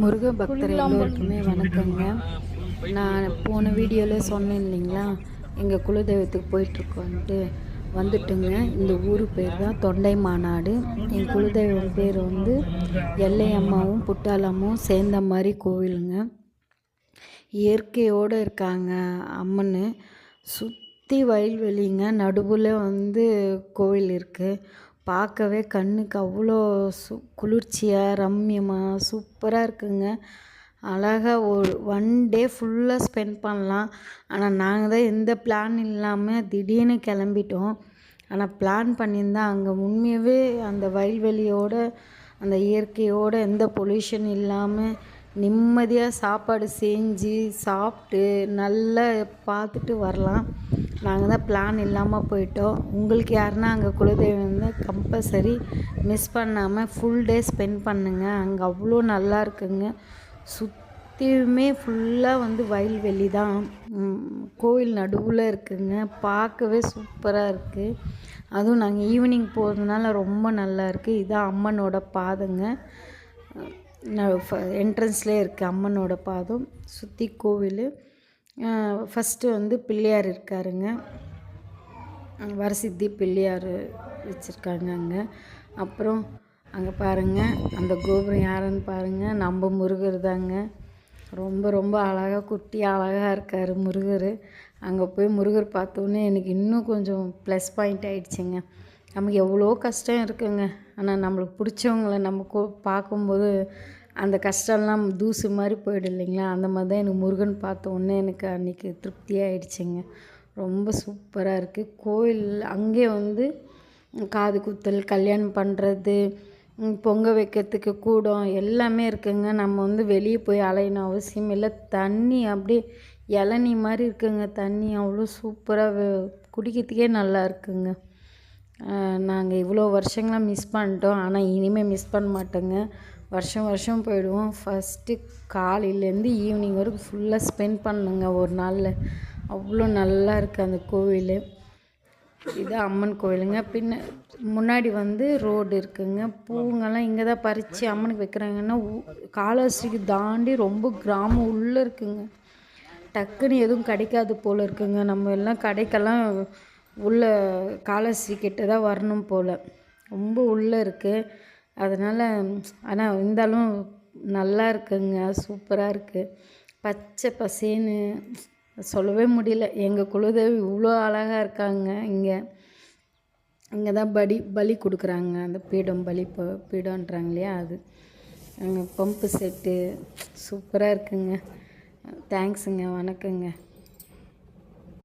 முருக பக்தர் எல்லோருக்குமே வணக்கங்க. நான் போன வீடியோவில் சொன்னேன் இல்லைங்களா? எங்கள் குலதெய்வத்துக்கு போயிட்டுருக்கோன்ட்டு வந்துட்டுங்க. இந்த ஊர் பேர் தான் தொண்டை மாநாடு என் குலதெய்வம் பேர் வந்து எல்லையம்மாவும் புட்டாலம்மாவும் சேர்ந்த மாதிரி கோவிலுங்க. இயற்கையோடு இருக்காங்க அம்மன். சுற்றி வயல்வெளிங்க. நடுவில் வந்து கோவில் இருக்குது பார்க்கவே கண்ணுக்கு அவ்வளோ சு குளிர்ச்சியாக ரம்மியமாக சூப்பராக இருக்குங்க. அழகாக ஒரு ஒன் டே ஃபுல்லாக ஸ்பெண்ட் பண்ணலாம். ஆனால் நாங்கள் தான் எந்த பிளான் இல்லாமல் திடீர்னு கிளம்பிட்டோம். ஆனால் பிளான் பண்ணியிருந்தால் அங்கே உண்மையாகவே அந்த வயல்வெளியோட அந்த இயற்கையோட எந்த பொல்யூஷன் இல்லாமல் நிம்மதியாக சாப்பாடு செஞ்சு சாப்பிட்டு நல்லா பார்த்துட்டு வரலாம். நாங்கள் தான் பிளான் இல்லாமல் போயிட்டோம். உங்களுக்கு யாருன்னா அங்கே குலதெய்வம் இருந்தால் கம்பல்சரி மிஸ் பண்ணாமல் ஃபுல் டே ஸ்பெண்ட் பண்ணுங்க. அங்கே அவ்வளோ நல்லா இருக்குங்க. சுற்றியுமே ஃபுல்லாக வந்து வயல்வெளி தான். கோவில் நடுவில் இருக்குங்க. பார்க்கவே சூப்பராக இருக்குது அதுவும் நாங்கள் ஈவினிங் போகிறதுனால ரொம்ப நல்லா இருக்குது இதான் அம்மனோட பாதங்க. என்ட்ரன்ஸ்லேயே இருக்குது அம்மனோட பாதம். சுற்றி கோவில். ஃபஸ்ட்டு வந்து பிள்ளையார் இருக்காருங்க. வரசித்தி பிள்ளையார் வச்சுருக்காங்க அங்கே. அப்புறம் அங்கே பாருங்கள் அந்த கோபுரம் யாருன்னு பாருங்கள் நம்ம முருகர் தாங்க. ரொம்ப ரொம்ப அழகாக குட்டி அழகாக இருக்கார் முருகர். அங்கே போய் முருகர் பார்த்தோன்னே எனக்கு இன்னும் கொஞ்சம் ப்ளஸ் பாயிண்ட் ஆகிடுச்சிங்க நமக்கு எவ்வளோ கஷ்டம் இருக்குங்க. ஆனால் நம்மளுக்கு பிடிச்சவங்கள நம்ம கோ பார்க்கும்போது அந்த கஷ்டம்லாம் தூசு மாதிரி போயிடும் இல்லைங்களா? அந்த மாதிரி தான் எனக்கு முருகன் பார்த்த உடனே எனக்கு அன்றைக்கி திருப்தியாகிடுச்சிங்க ரொம்ப சூப்பராக இருக்குது கோயில் அங்கே வந்து காது குத்தல் கல்யாணம் பண்ணுறது பொங்க வைக்கிறதுக்கு கூடம் எல்லாமே இருக்குங்க. நம்ம வந்து வெளியே போய் அலையணும் அவசியம் இல்லை. தண்ணி அப்படியே இளநீ மாதிரி இருக்குங்க. தண்ணி அவ்வளோ சூப்பராக குடிக்கிறதுக்கே நல்லா இருக்குங்க. நாங்கள் இவ்வளோ வருஷங்களாக மிஸ் பண்ணிட்டோம். ஆனால் இனிமேல் மிஸ் பண்ண மாட்டோங்க. வருஷம் வருஷம் போயிடுவோம். ஃபஸ்ட்டு காலையிலேருந்து ஈவினிங் வரைக்கும் ஃபுல்லாக ஸ்பெண்ட் பண்ணுங்க ஒரு நாளில். அவ்வளோ நல்லா இருக்குது அந்த கோவில். இது அம்மன் கோவிலுங்க. பின்ன முன்னாடி வந்து ரோடு இருக்குங்க. பூங்கெல்லாம் இங்கே தான் பறித்து அம்மனுக்கு வைக்கிறாங்கன்னா ஊ- தாண்டி ரொம்ப கிராமம் உள்ளே இருக்குங்க. டக்குன்னு எதுவும் கிடைக்காது போல் இருக்குங்க. நம்ம எல்லாம் கடைக்கெல்லாம் உள்ள காலாஸ்திரி கிட்ட தான் வரணும் போல். ரொம்ப உள்ளே இருக்குது அதனால் ஆனால் இருந்தாலும் நல்லா இருக்குங்க. சூப்பராக இருக்குது பச்சை பசேன்னு சொல்லவே முடியல. எங்கள் குலதெய்வம் இவ்வளோ அழகாக இருக்காங்க இங்கே. இங்கே தான் பலி பலி கொடுக்குறாங்க. அந்த பீடம் பலி ப- பீடம்ன்றாங்க இல்லையா அது. Pump set. சூப்பராக இருக்குங்க. தேங்க்ஸுங்க. வணக்கங்க.